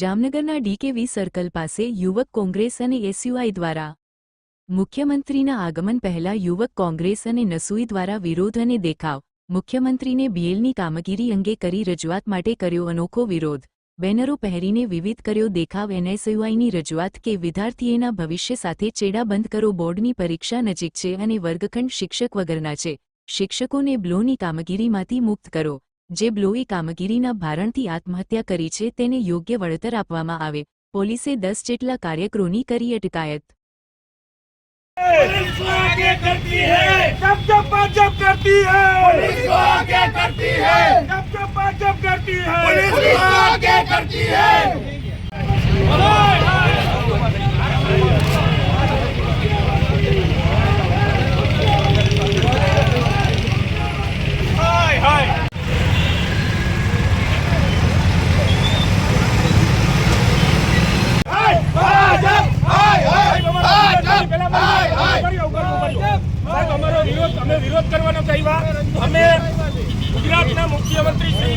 જામનગરના DKV circle પાસે યુવક કોંગ્રેસ અને એસયુઆઈ દ્વારા મુખ્યમંત્રીના આગમન પહેલા યુવક કોંગ્રેસ અને નસુઈ દ્વારા વિરોધ અને દેખાવ મુખ્યમંત્રીને બીએલની કામગીરી અંગે કરી રજૂઆત માટે કર્યો અનોખો વિરોધ. બેનરો પહેરીને વિવિધ કર્યો દેખાવ એનએસયુઆઈની રજૂઆત કે વિદ્યાર્થીએના ભવિષ્ય સાથે ચેડા બંધ કરો બોર્ડની પરીક્ષા નજીક છે અને વર્ગખંડ શિક્ષક વગરના છે. શિક્ષકોને બ્લોની કામગીરીમાંથી મુક્ત કરો. જે બ્લોએ કામગીરીના ભારણથી આત્મહત્યા કરી છે તેને યોગ્ય વળતર આપવામાં આવે પોલીસે દસ જેટલા કાર્યકરોની કરી અટકાયત पुलिस को અમારો વિરોધ અમે વિરોધ કરવાનો કહેવા અમે ગુજરાતના મુખ્યમંત્રી શ્રી